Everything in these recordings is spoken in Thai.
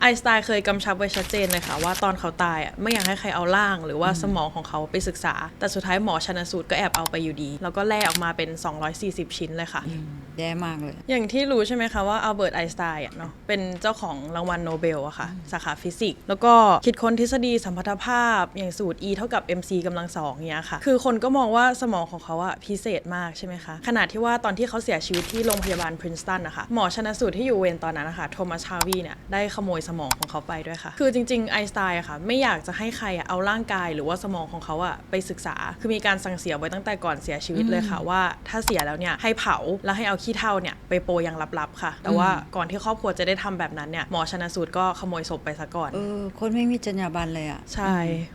ไอน์สไตน์เคยกำชับไว้ชัดเจนเลยค่ะว่าตอนเขาตายอะไม่อยากให้ใครเอาร่าง หรือว่าสมองของเขาไปศึกษา แต่สุดท้ายหมอชันสูตรก็แอบเอาไปอยู่ดี แล้วก็แล่ออกมาเป็น 240 ชิ้นเลยค่ะ แย่มากเลย อย่างที่รู้ใช่ไหมคะว่าอัลเบิร์ตไอน์สไตน์อะเนาะเป็นเจ้าของรางวัลโนเบลอะค่ะ สาขาฟิสิกส์แล้วก็คิดค้นทฤษฎีสัมพัทธภาพ อย่างสูตร E เท่ากับ mc กำลังสองเนี้ยค่ะ คือคนก็มองว่าสมองของเขาอะพิเศษมากใช่ไหมคะขนาดที่ว่าตอนที่เขาเสียชีวิตที่โรงพยาบาลพรินสตันนะคะหมอชนสูตรที่อยู่เวรตอนนั้นนะคะโทมัสชาวีเนี่ยได้ขโมยสมองของเขาไปด้วยค่ะ คือจริงๆไอน์สไตน์อะค่ะ ไม่อยากจะให้ใครอะเอาร่างกายหรือว่าสมองของเขาอะไปศึกษา คือมีการสั่งเสียไว้ตั้งแต่ก่อนเสียชีวิตเลยค่ะว่าถ้าเสียแล้วเนี่ยให้เผาแล้วให้เอาขี้เถ้าเนี่ยไปโปรยอย่างลับๆค่ะ แต่ว่าก่อนที่ครอบครัวจะได้ทำแบบนั้นเนี่ยหมอชนสูตรก็ขโมยศพไปซะก่อนเออคนไม่มีจรรยาบรรณเลยอะใช่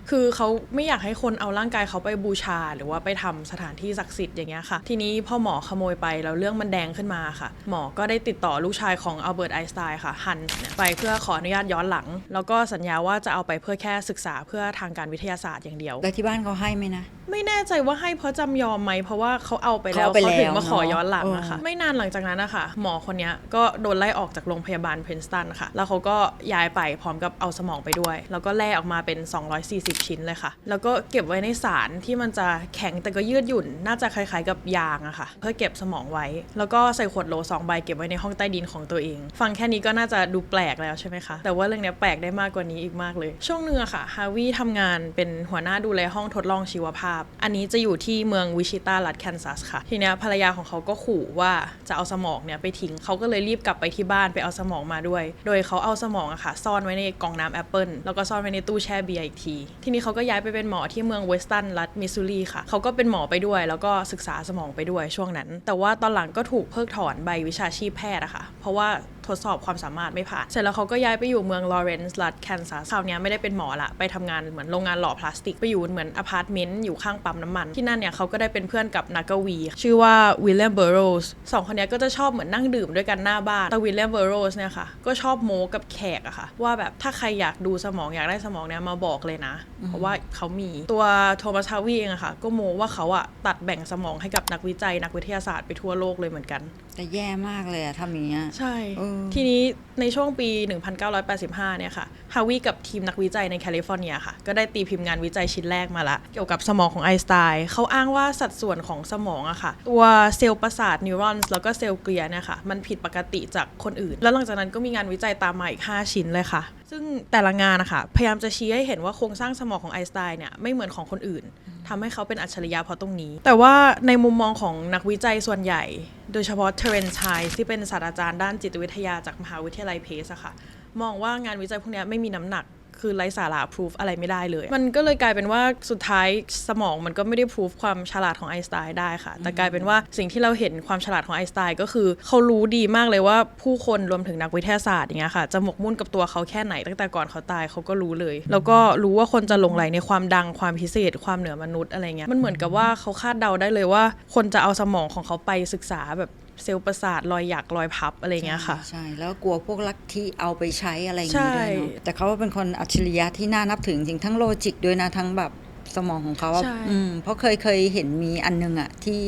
คือเขาไม่อยากให้คนเอาร่างกายเขาไปบูชา หรือว่าไปทำสถานที่ศักดิ์สิทธิ์อย่างเงี้ยค่ะ ทีนี้พอหมอขโมยไปแล้วเรื่องมันแดงขึ้นมาค่ะ หมอก็ได้ติดต่อลูกชายของอัลเบิร์ตไอน์สไตน์ค่ะฮันส์เนี่ยไปเพื่อขออนุญาตย้อนหลัง แล้วก็สัญญาว่าจะเอาไปเพื่อแค่ศึกษาเพื่อทางการวิทยาศาสตร์อย่างเดียว แล้วที่บ้านเขาให้ไหมนะ ไม่แน่ใจว่าให้เพราะจำยอมไหมเพราะว่าเขาเอาไปแล้วเขาเอาไปเขาถึงแล้วมาขอย้อนหลังเนอะอะค่ะเออไม่นานหลังจากนั้นนะคะหมอคนเนี้ยก็โดนไล่ออกจากโรงพยาบาลเพนสตันค่ะ แล้วเขาก็ย้ายไปพร้อมกับเอาสมองไปด้วย แล้วก็แล่ออกมาเป็น 240 ชิ้นเลยค่ะ แล้วก็เก็บไว้ในสารที่มันจะแข็งแต่ก็ยืดหยุ่น น่าจะคล้ายๆกับยางอะค่ะ เพื่อเก็บสมองไว้ แล้วก็ใส่ขวดโหลสองใบเก็บไว้ในห้องใต้ดินของตัวเอง ฟังแค่นี้ก็น่าจะดูแปลกแล้วใช่ไหมคะแต่ว่าเรื่องนี้แปลกได้มากกว่านี้อีกมากเลย ช่วงนื้อะค่ะฮาวิทำงานเป็นหัวหน้าดูแลห้องทดลองชีวภาพ อันนี้จะอยู่ที่เมืองวิชิตารัฐแคนซัสค่ะ ทีเนี้ยภรรยาของเขาก็ขู่ว่าจะเอาสมองเนี่ยไปทิ้งเขาก็เลยรีบกลับไปที่บ้านไปเอาสมองมาด้วย โดยเขาเอาสมองอะค่ะ ซ่อนไว้ในกล่องน้ำแอปเปิลแล้วก็ซ่อนไว้ในตู้แช่เบียร์อีกที ทีนี้เขาก็ย้ายไปเป็นหมอที่เมืองเวสตันรัฐมิสซูรีค่ะ เขาก็เป็นหมอไปด้วย แล้วก็ศึกษาสมองไปด้วยช่วงนั้น แต่ว่าตอนหลังก็ถูกเพิกถอนใบวิชาชีพแพทย์อะค่ะ เพราะว่าทดสอบความสามารถไม่ผ่าน เสร็จแล้วเขาก็ย้ายไปอยู่เมืองลอเรนซ์รัฐแคนซัสคราวเนี้ยไม่ได้เป็นหมอละ ไปทำงานเหมือนโรงงานหล่อพลาสติก ไปอยู่เหมือนอพาร์ตเมนต์อยู่ข้างปั๊มน้ำมัน ที่นั่นเนี่ยเขาก็ได้เป็นเพื่อนกับนักกวี ชื่อว่าวิลเลียมเบอร์โรสสองคนเนี้ยก็จะชอบเหมือนนั่งดื่มด้วยกันหน้าบ้านแต่วิลเลียมเบอร์โรสเนี่ยค่ะก็ชอบโม้กับแขกอะค่ะว่าแบบถ้าใครอยากดูสมองอยากได้สมองเนี่ยมาบอกเลยนะ เพราะว่าเขามีตัวโทมัสฮาวีเองอะค่ะก็โม้ว่าเขาอะตัดแบ่งสมองให้กับนักวิจัยนักวิทยาศาสตร์ไปทั่วโลกเลยเหมือนกัน แต่แย่มากเลยอะทำอย่างเงี้ยใช่เออทีนี้ในช่วงปี 1985 เนี่ยค่ะฮาวิกับทีมนักวิจัยในแคลิฟอร์เนียค่ะ ก็ได้ตีพิมพ์งานวิจัยชิ้นแรกมาละ เกี่ยวกับสมองของไอน์สไตน์เขาอ้างว่าสัดส่วนของสมองอะค่ะ ตัวเซลล์ประสาทนิวรอนส์แล้วก็เซลล์เกลียเนี่ยค่ะ มันผิดปกติจากคนอื่น แล้วหลังจากนั้นก็มีงานวิจัยตามมาอีก 5 ชิ้นเลยค่ะซึ่งแต่ละงานนะคะพยายามจะชี้ให้เห็นว่าโครงสร้างสมองของไอน์สไตน์เนี่ยไม่เหมือนของคนอื่นทำให้เขาเป็นอัจฉริยะเพราะตรงนี้ แต่ว่าในมุมมองของนักวิจัยส่วนใหญ่ โดยเฉพาะเทเรนชัยที่เป็นศาสตราจารย์ด้านจิตวิทยาจากมหาวิทยาลัยเพสอะค่ะ มองว่างานวิจัยพวกนี้ไม่มีน้ำหนัก คือไร้สาระพ o ูฟอะไรไม่ได้เลย มันก็เลยกลายเป็นว่าสุดท้ายสมองมันก็ไม่ได้พ o ูฟความฉลาดของไอน์สไตน์ได้ค่ะ แต่กลายเป็นว่าสิ่งที่เราเห็นความฉลาดของไอน์สไตน์ก็คือ เขารู้ดีมากเลยว่าผู้คนรวมถึงนักวิทยาศาสตร์อย่างเงี้ยค่ะจะหมกมุ่นกับตัวเขาแค่ไหนตั้งแต่ก่อนเขาตายเขาก็รู้เลย แล้วก็รู้ว่าคนจะหลงไหลในความดังความพิเศษ ความเหนือมนุษย์อะไรเงี้ยมันเหมือนกับว่าเขาคาดเดาได้เลยว่า คนจะเอาสมองของเขาไปศึกษาแบบเซลล์ประสาทรอยหยักรอยพับอะไรเงี้ยค่ะ ใช่ แล้วกลัวพวกลัทธิเอาไปใช้อะไรอย่างใช่นี้ด้วยเนาะแต่เขาเป็นคนอัจฉริยะที่น่านับถึงจริงทั้งโลจิกด้วยนะทั้งแบบสมองของเขาอะใช่อืมเพราะเคยเคยเห็นมีอันนึงอะที่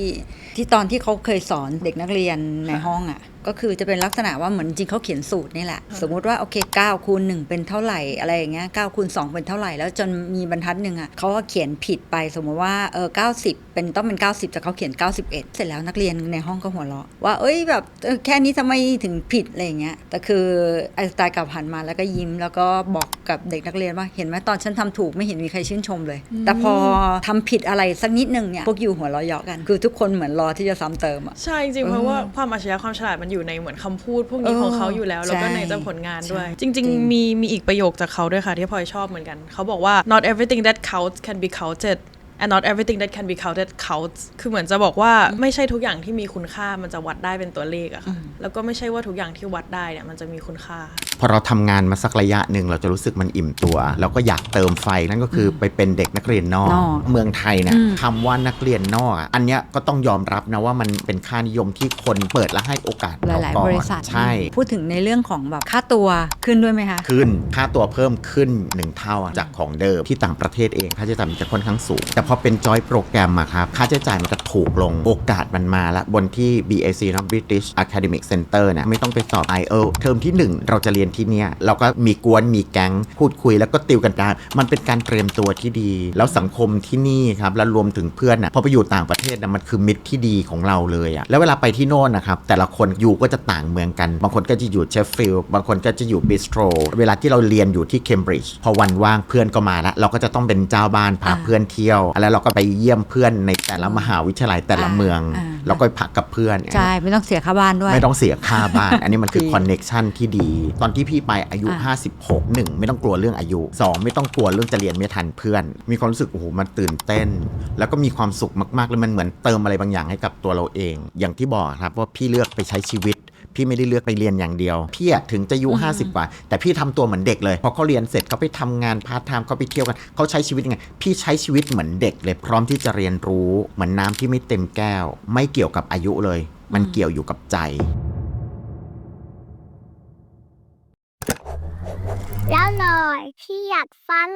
ที่ตอนที่เขาเคยสอนเด็กนักเรียนในห้องอะ ก็คือจะเป็นลักษณะว่าเหมือนจริงเขาเขียนสูตรนี่แหละ สมมุติว่าโอเค9คูณ1เป็นเท่าไหร่อะไรอย่างเงี้ย9คูณ2เป็นเท่าไหร่แล้วจนมีบรรทัดหนึ่งอะเขาก็เขียนผิดไปสมมติว่าเออ90 เป็นต้องเป็น 90 แต่เขาเขียน 91 เสร็จแล้วนักเรียนในห้องก็หัวเราะว่าเอ้ยแบบเออแค่นี้ทำไมถึงผิดอะไรอย่างเงี้ยแต่คือไอน์สไตล์กลับหันมาแล้วก็ยิ้มแล้วก็บอกกับเด็กนักเรียนว่าเห็นไหมตอนฉันทำถูกไม่เห็นมีใครชื่นชมเลย แต่พอทำผิดอะไรสักนิดนึงเนี่ยพวกอยู่หัวเราะเยาะกัน คือทุกคนเหมือนรอที่จะซ้ำเติมอะใช่จริงๆเออเพราะว่าความอัจฉริยะความฉลาดมันอยู่ในเหมือนคำพูดพวกนี้เออของเขาอยู่แล้ว แล้วก็ใช่ในเจ้าผลงานด้วยใช่จริงจริง ๆ มีมีอีกประโยคจากเขาด้วยค่ะที่พลอยชอบเหมือนกันเขาบอกว่า not everything that counts can be counted and not everything that can be counted counts คือเหมือนจะบอกว่าไม่ใช่ทุกอย่างที่มีคุณค่ามันจะวัดได้เป็นตัวเลขอะค่ะ แล้วก็ไม่ใช่ว่าทุกอย่างที่วัดได้เนี่ยมันจะมีคุณค่า พอเราทำงานมาสักระยะหนึ่งเราจะรู้สึกมันอิ่มตัว เราก็อยากเติมไฟนั่นก็คือไปเป็นเด็กนักเรียนนอก นอกเมืองไทยเนี่ยคำว่านักเรียนนอกอะอันเนี้ยก็ต้องยอมรับนะว่ามันเป็นค่านิยมที่คนเปิดและให้โอกาสหเราลาย ก่อๆ บนริษัทใช่ พูดถึงในเรื่องของแบบค่าตัวขึ้นด้วยไหมคะ ขึ้นค่าตัวเพิ่มขึ้นหนึ่งเท่าอะจากของเดิมที่ต่างประเทศเอง ค่าใช้จ่ายมันจะค่อนข้างสูง แต่พอเป็นจอยโปรแกรมอะครับ ค่าใช้จ่ายมันก็ถูกลงโอกาสมันมาละบนที่ BAC นะ British Academic Center นะไม่ต้องไปสอบ IELTS เทอมที่ 1 เราจะเรียนที่เนี้ยเราก็มีกวนมีแก๊งพูดคุยแล้วก็ติวกันได้มันเป็นการเตรียมตัวที่ดี แล้วสังคมที่นี่ครับแล้วรวมถึงเพื่อนนะพอไปอยู่ต่างประเทศนะมันคือมิตรที่ดีของเราเลยอะแล้วเวลาไปที่โน่นนะครับแต่ละคนอยู่ก็จะต่างเมืองกัน บางคนก็จะอยู่เชฟฟิลด์บางคนก็จะอยู่บิสโตรเวลาที่เราเรียนอยู่ที่เคมบริดจ์พอวันว่างเพื่อนก็มาแล้วเราก็จะต้องเป็นเจ้าบ้านพาอ่าเพื่อนเที่ยว แล้วเราก็ไปเยี่ยมเพื่อนในแต่ละมหาวิทยาลัยแต่ละอ่าเมืองอ่าเราก็ไปพักกับเพื่อนใช่ไม่ต้องเสียค่าบ้านด้วยไม่ต้องเสียค่าบ้าน อันนี้มันคือดีคอนเน็ชันที่ดี ตอนที่พี่ไปอายุอ่า56 1ไม่ต้องกลัวเรื่องอายุ 2 ไม่ต้องกลัวเรื่องจะเรียนไม่ทันเพื่อน มีความรู้สึกโอ้โหมันตื่นเต้น แล้วก็มีความสุขมากๆเลยมันเหมือนเติมอะไรบางอย่างให้กับตัวเราเอง อย่างที่บอกครับว่าพี่เลือกไปใช้ชีวิตพี่ไม่ได้เลือกไปเรียนอย่างเดียว พี่อะถึงจะอายุ 50 กว่า แต่พี่ทำตัวเหมือนเด็กเลย พอเขาเรียนเสร็จเขาไปทำงานพาร์ทไทม์เขาไปเที่ยวกันเขาใช้ชีวิตยังไง พี่ใช้ชีวิตเหมือนเด็กเลยพร้อมที่จะเรียนรู้ เหมือนน้ำที่ไม่เต็มแก้ว ไม่เกี่ยวกับอายุเลย มันเกี่ยวอยู่กับใจ หน่อยที่อยากฟัง